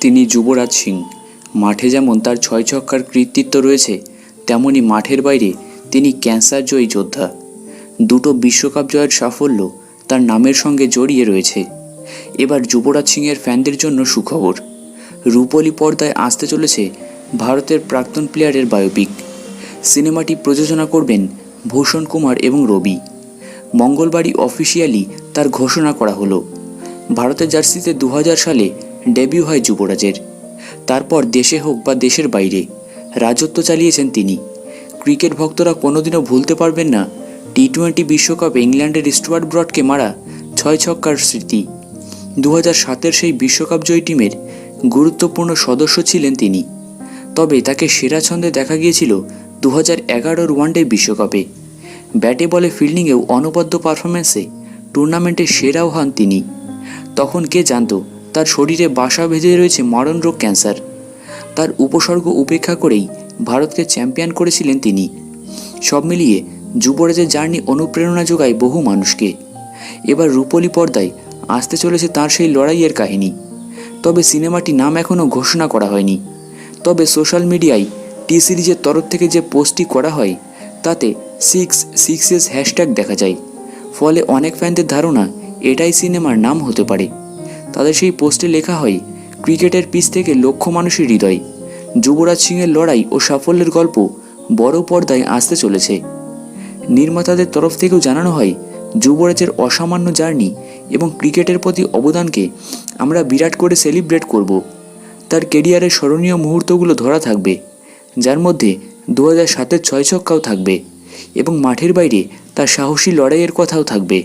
তিনি যুবরাজ সিং। মাঠে যেমন তার ছয় ছক্কার কৃতিত্ব রয়েছে, তেমনি মাঠের বাইরে তিনি ক্যান্সার জয়ী যোদ্ধা। দুটো বিশ্বকাপ জয়ের সাফল্য তার নামের সঙ্গে জড়িয়ে রয়েছে। এবার যুবরাজ সিংয়ের ফ্যানদের জন্য সুখবর। রূপলি পর্দায় আসতে চলেছে ভারতের প্রাক্তন প্লেয়ারের বায়োপিক। সিনেমাটি প্রযোজনা করবেন ভূষণ কুমার এবং রবি। মঙ্গলবারই অফিসিয়ালি তার ঘোষণা করা হলো। ভারতের জার্সিতে দু হাজার সালে ডেবিউ হয় যুবরাজের। তারপর দেশে হোক বা দেশের বাইরে, রাজত্ব চালিয়েছেন তিনি। ক্রিকেট ভক্তরা কোনোদিনও ভুলতে পারবেন না টি টোয়েন্টি বিশ্বকাপে ইংল্যান্ডের স্টুয়ার্ট ব্রডকে মারা ছয় ছক্কার স্মৃতি। দু সাতের সেই বিশ্বকাপ জয়ী টিমের গুরুত্বপূর্ণ সদস্য ছিলেন তিনি। তবে তাকে সেরা ছন্দে দেখা গিয়েছিল দু হাজার এগারোর ওয়ানডে বিশ্বকাপে। ব্যাটে বলে ফিল্ডিংয়েও অনবদ্য পারফরম্যান্সে টুর্নামেন্টে সেরাও হন তিনি। তখন কে জানতো তার শরীরে বাসা বেঁধে রয়েছে মারণ রোগ ক্যান্সার। তার উপসর্গ উপেক্ষা করেই ভারতকে চ্যাম্পিয়ন করেছিলেন তিনি। সব মিলিয়ে যুবরাজের জার্নি অনুপ্রেরণা যোগায় বহু মানুষকে। এবার রূপলি পর্দায় আসতে চলেছে তার সেই লড়াইয়ের কাহিনী। তবে সিনেমাটি নাম এখনও ঘোষণা করা হয়নি। তবে সোশ্যাল মিডিয়ায় টি সিরিজের তরফ থেকে যে পোস্টটি করা হয়, তাতে সিক্স সিক্সেস হ্যাশট্যাগ দেখা যায়। ফলে অনেক ফ্যানদের ধারণা এটাই সিনেমার নাম হতে পারে। তাদের সেই পোস্টে লেখা হয়, ক্রিকেটের পিচ থেকে লক্ষ মানুষের হৃদয়। যুবরাজ সিংয়ের লড়াই ও সাফল্যের গল্প বড় পর্দায় আসতে চলেছে। নির্মাতাদের তরফ থেকেও জানানো হয়, যুবরাজের অসামান্য জার্নি এবং ক্রিকেটের প্রতি অবদানকে আমরা বিরাট করে সেলিব্রেট করব। তার কেরিয়ারের স্মরণীয় মুহূর্তগুলো ধরা থাকবে, যার মধ্যে দু হাজার সাতের ছয় ছক্কাও থাকবে এবং মাঠের বাইরে তার সাহসী লড়াইয়ের কথাও থাকবে।